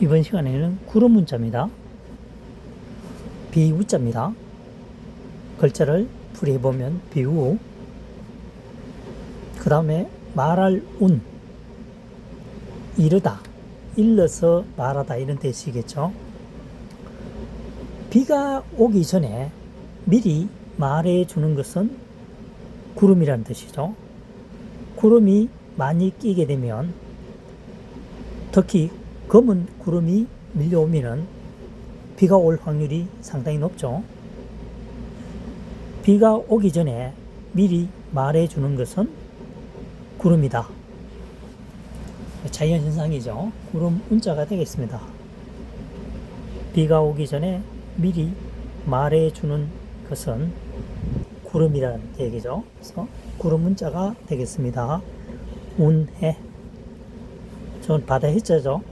이번 시간에는 구름 문자입니다. 비우자입니다. 글자를 풀이해보면 비우 그 다음에 말할 운 이르다 일러서 말하다 이런 뜻이겠죠. 비가 오기 전에 미리 말해 주는 것은 구름이라는 뜻이죠. 구름이 많이 끼게 되면 특히 검은 구름이 밀려오면은 비가 올 확률이 상당히 높죠. 비가 오기 전에 미리 말해 주는 것은 구름이다. 자연 현상이죠. 구름 운자가 되겠습니다. 비가 오기 전에 미리 말해 주는 것은 구름이라는 얘기죠. 그래서 구름 문자가 되겠습니다. 운해. 전 바다 해자죠.